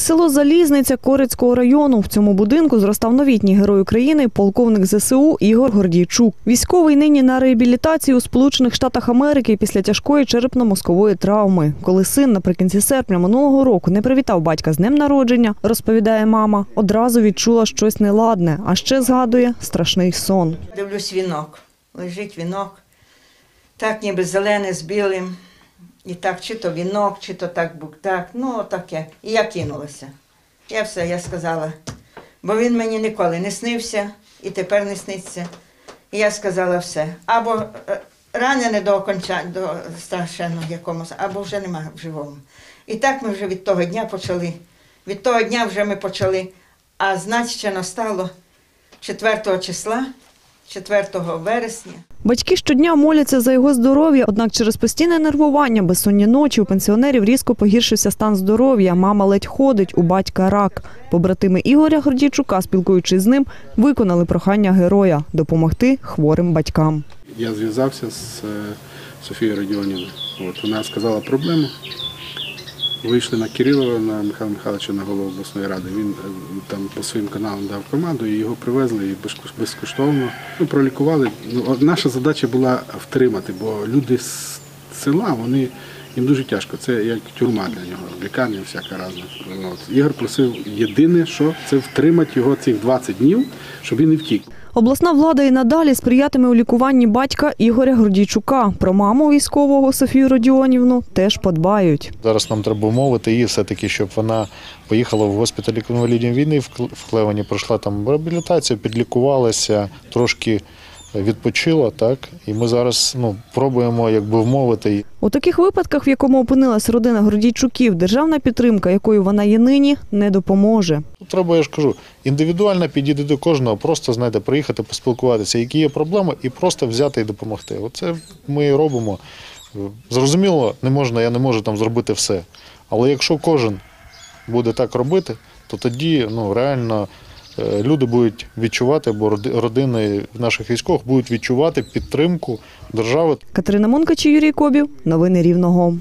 Село Залізниця Корицького району. В цьому будинку зростав новітній герой України, полковник ЗСУ Ігор Гордійчук. Військовий нині на реабілітації у Сполучених Штатах Америки після тяжкої черепно-мозкової травми. Коли син наприкінці серпня минулого року не привітав батька з днем народження, розповідає мама, одразу відчула щось неладне, а ще згадує страшний сон. Дивлюсь вінок. Лежить вінок, так ніби зелене з білим. І так, чи то вінок, чи то так бук-так, ну таке. І я кинулася. Я все, я сказала. Бо він мені ніколи не снився і тепер не сниться. І я сказала все. Або е, ранене до окончання, до страшенного якомусь, або вже нема в живому. І так ми вже від того дня почали. Від того дня вже ми почали. А знать ще настало 4 числа, 4 вересня. Батьки щодня моляться за його здоров'я, однак через постійне нервування, безсонні ночі у пенсіонерів різко погіршився стан здоров'я. Мама ледь ходить, у батька рак. Побратими Ігоря Гордійчука, спілкуючись з ним, виконали прохання героя допомогти хворим батькам. Я зв'язався з е, Софією Радіонівною. От, вона сказала проблему. Вийшли на Кирилова, на Михайла Михайловича на голову обласної ради. Він е, там по своїм каналам дав команду, і його привезли і безкоштовно ну, пролікували. Ну, наша задача була втримати, бо люди з села, вони їм дуже тяжко. Це як тюрма для нього, лікарня всяка разна. От. Ігор просив єдине, що це втримати його цих 20 днів, щоб він не втік. Обласна влада і надалі сприятиме у лікуванні батька Ігоря Гордійчука. Про маму військового Софію Родіонівну теж подбають. Зараз нам треба умовити її все-таки, щоб вона поїхала в госпіталь інвалідів війни в Клевані, пройшла там реабілітацію, підлікувалася, трошки відпочила. Так і ми зараз ну пробуємо якби вмовити. У таких випадках, в якому опинилась родина Гордійчуків, державна підтримка, якою вона є нині, не допоможе. Треба, я ж кажу, індивідуально підійти до кожного, просто знаєте, приїхати, поспілкуватися, які є проблеми, і просто взяти і допомогти. Оце ми і робимо. Зрозуміло, не можна, я не можу там зробити все. Але якщо кожен буде так робити, то тоді ну, реально люди будуть відчувати, або роди- родини наших військових будуть відчувати підтримку держави Катерина Монкач Юрій Кобів. Новини Рівного.